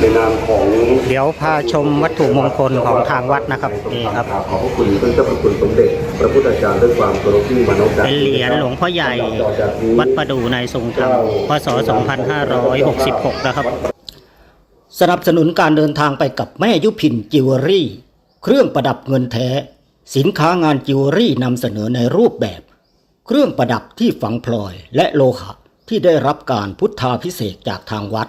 ในนามของเดี๋ยวพาชมวัตถุมงคลของทางวัดนะครับนี่ครับขอบพระคุณพระเจ้าพระคุณสมเด็จพระพุทธจารย์ด้วยความเคารพที่มานพเป็นเหรียญหลวงพ่อใหญ่วัดประดูในทรงธรรมพศ 2566 นะครับ สนับสนุนการเดินทางไปกับแม่ยุพินจิวเวลรี่ เครื่องประดับเงินแท้ สินค้างานจิวเวลรี่นำเสนอในรูปแบบ เครื่องประดับที่ฝังพลอยและโลหะที่ได้รับการพุทธาพิเศษกจากทางวัด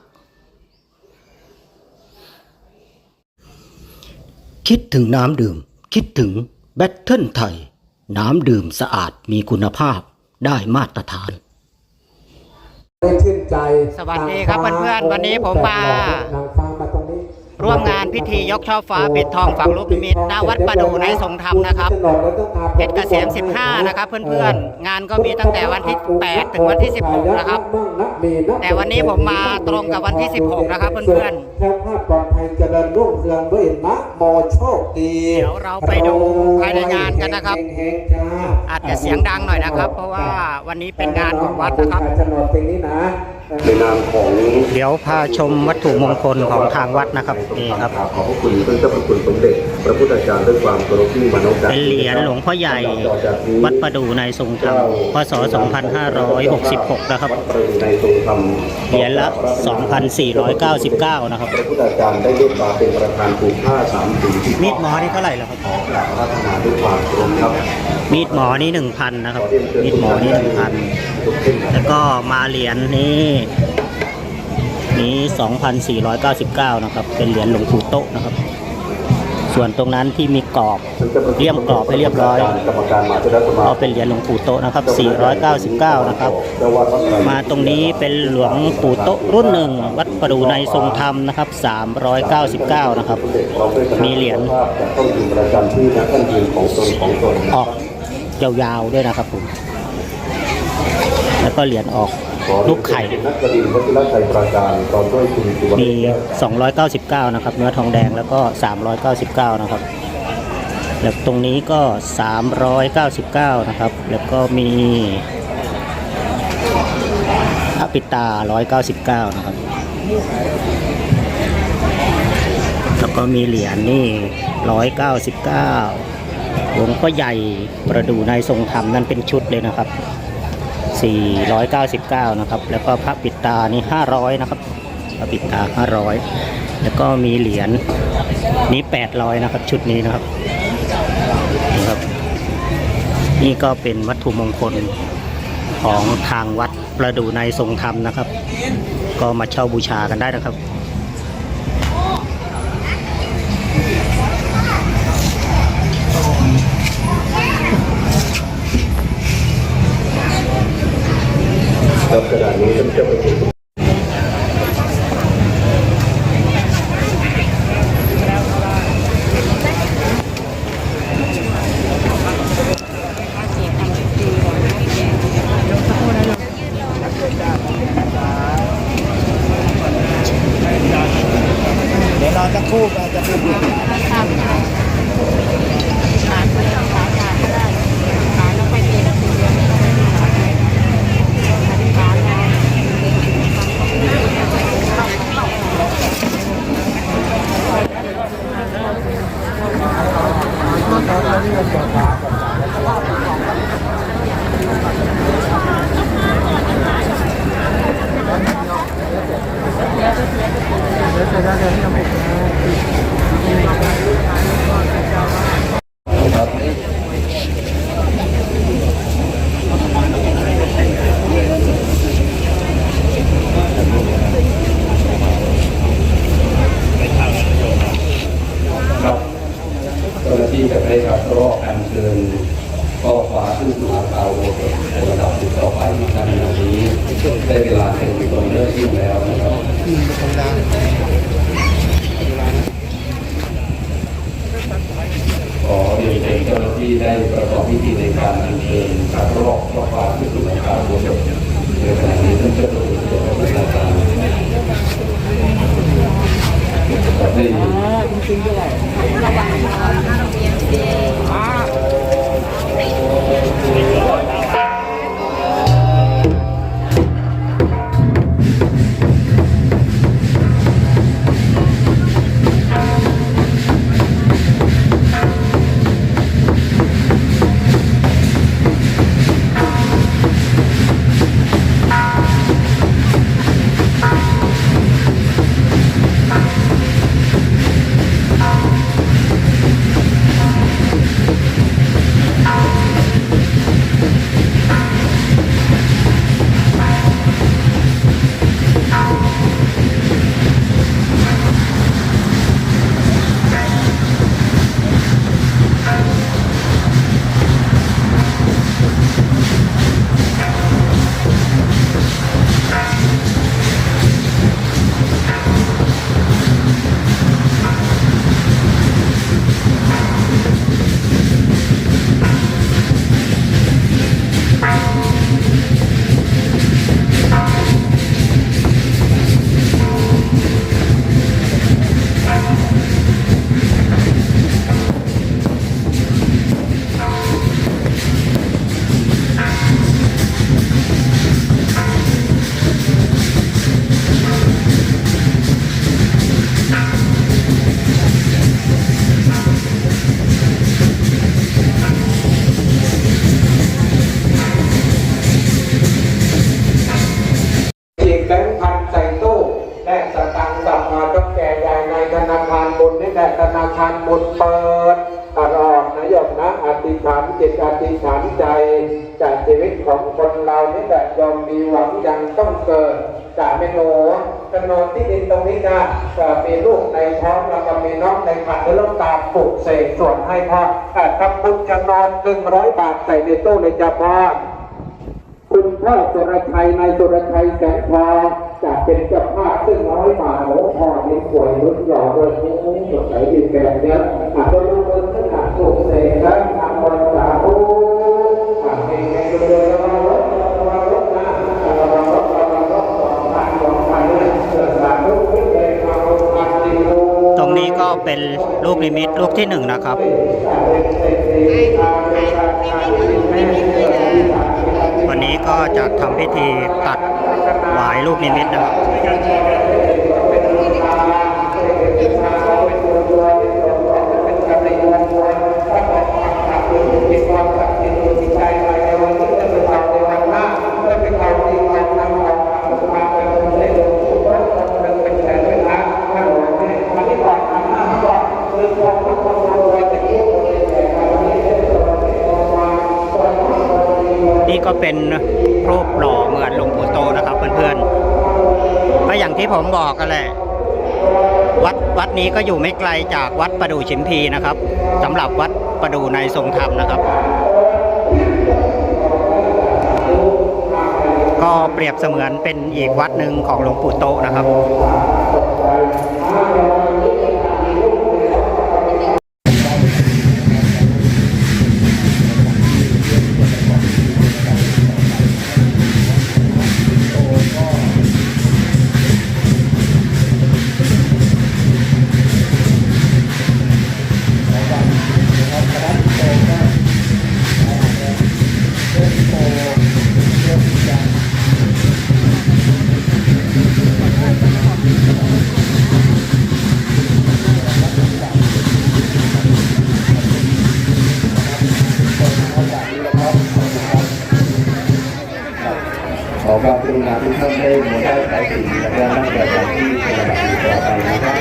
คิดถึงน้ำดื่ม คิดถึงแบตเทิลไทย น้ำดื่มสะอาดมีคุณภาพได้มาตรฐาน ได้ชื่นใจสวัสดีครับเพื่อนๆวันนี้ผมมา นาง รงนี้ร่วมงานพิธียกช่อฟ้าปิดทองฝังลูกนิมิตณวัดประดูในทรงธรรมนะครับเพชรเกษม 15 นะครับ เพื่อนๆ งานก็มีตั้งแต่วันที่ 8 ถึงวันที่ 16 นะครับ แต่วันนี้ผมมาตรงกับวันที่ 16 นะครับ เพื่อนๆแคล้วคลาดปลอดภัยเจริญรุ่งเรืองด้วยนะโมโชคดีเดี๋ยวเราไปดูภายในงานกันนะครับเฮงๆจ้าอาจจะเสียงดังหน่อยนะครับ เพราะว่าวันนี้เป็นงานของวัดนะครับโฉนดตรงนี้นะ ในนามของเดี๋ยวพาชมวัตถุมงคลของทางวัดนะครับนี่ครับขอบพระคุณพระเจ้าพระคุณสมเด็จพระพุทธจารย์ด้วยความเคารพที่มานพเป็นเหรียญหลวงพ่อใหญ่วัดประดูในทรงธรรมพศ 2566 นะครับประดูในทรงธรรมเหรียญละ 2,499 นะครับพระพุทธจารย์ได้เมตตาเป็นประธานผูกผ้าสามสีที่มีดหมอนี่เท่าไหร่แล้วครับขอกราบรัตนาด้วยความเคารพครับมีดหมอนี่1,000นะครับมีดหมอนี่1,000ทุกท่านแล้วก็มาเหรียญนี้นี้ 2,499 นะครับ เป็นเหรียญหลวงปู่โตะนะครับ ส่วนตรงนั้นที่มีกรอบเลี่ยมกรอบให้เรียบร้อยเทรสมาเป็นเหรียญหลวงปู่โตะนะครับ 499 นะครับเจ้าวัดพระไตรมาตรงนี้เป็นหลวงปู่โตะรุ่นหนึ่งวัดประดูในทรงธรรมนะครับ 399 นะครับ มีเหรียญจะต้องอยู่ประจำที่นักท่านยืนของตนของตนออกยาวๆด้วยนะครับผมแล้วก็เหรียญออก ลูกไข่นักกรินทร์วัชิรชัยประการพร้อมด้วยคุณสุวรรณมีแก้ว299 นะครับ เนื้อทองแดงแล้วก็ 399 นะครับ แล้วตรงนี้ก็ 399 นะครับ แล้วก็มีพระปิตา 199 นะครับ แล้วก็มีเหรียญนี่ 199 หลวงพ่อใหญ่ประดูในทรงธรรมนั่นเป็นชุดเลยนะครับ 499 นะครับ แล้วก็พระปิดตานี่ 500 นะครับ พระปิดตา 500 แล้วก็มีเหรียญนี้ 800 นะครับ ชุดนี้นะครับนี่ครับ นี่ก็เป็นวัตถุมงคลของทางวัดประดูในทรงธรรมนะครับ ก็มาเช่าบูชากันได้นะครับ ครับขณะนี้ท่านเจ้าประคุณเดี๋ยวเราจะคู่กันจะคู่ครั ฉีแบงค์พันใส่ตู้แลกสตังค์กลับมาต้องแก่ยายในธนาคารบุญนี่แหละธนาคารบุญเปิดตลอดนะโยมนะอธิษฐานจิตอธิษฐานใจจากชีวิตของคนเรานี่แหละยอมมีหวังยังต้องเกิดจากไม่โหนโฉนดที่ดินตรงนี้นะจะมีลูกในท้องแล้วก็มีน้องในขันแล้วลูกตาปลูกเสกส่วนให้พ่ออะทำบุญโฉนดหนึ่งร้อยบาทใส่ในตู้เลยจ้าพ่อ คุณพ่อสุรชัยนายสุรชัยแสงทองจะเป็นเจ้าภาพซึ่งน้อยมาหลวงพ่อมีป่วยรุ่นหล่อโดยนี้สดใสดีแบบเนี้ยอาจจะรู้ว่าขนาดสุขเสกและทำบริจาคผู้อาจจะให้ดูเลยระวังรถระวังรถนะระวังรถระวังรถสองพันสองพันเลยเกิดสาธุขึ้นเลยมาลงพันดีโลตรงนี้ก็เป็นลูกนิมิตลูกที่หนึ่งนะครับ ก็จะทำพิธีตัดหวายลูกนิมิตนะครับนี่ก็เป็น ผมบอกกันแหละวัดวัดนี้ก็อยู่ไม่ไกลจากวัดประดู่ชิมพีนะครับสำหรับวัดประดู่ในทรงธรรมนะครับ ก็เปรียบเสมือนเป็นอีกวัดหนึ่งของหลวงปู่โตนะครับ ขอความกรุณาทุกท่านได้โมได้สายสิ่งและก็นั่งแบบที่เป็นระดับต่อไปนะครับ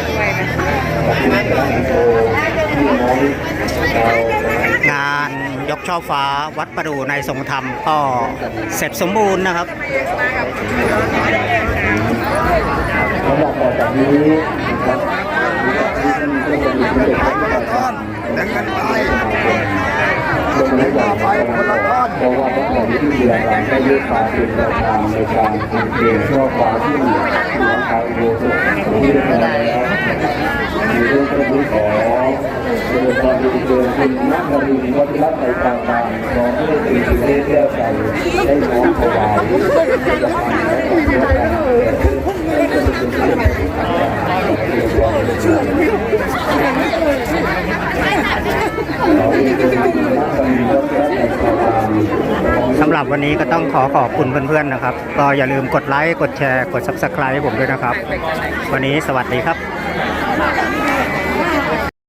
ขอบคุณพระนันโตที่น้องเรางานยกช่อฟ้าวัดประดูในทรงธรรมก็เสร็จสมบูรณ์นะครับ สำหรับต่อจากนี้นะครับที่ท่านเจ้าหน้าที่ได้ทำการแต่งกันไปลงในวันไปคนละท่อนเพราะว่าพระองที่เดียวกันได้ยึดฟ้าเป็นประธานในการทำเกมช่อฟ้าที่หลังคาอุโบสถที่ได้ทำแล้วในเรื่องของขอเรื่องความดีเกินเป็นนักการเมืองวัฒนธรรมในทางการขอให้เป็นสิ่งที่แก้ใจได้น้อมถวาย สำหรับวันนี้ก็ต้องขอขอบคุณเพื่อนๆนะครับ ก็อย่าลืมกดไลค์ กดแชร์ กด Subscribe ให้ผมด้วยนะครับ วันนี้สวัสดีครับ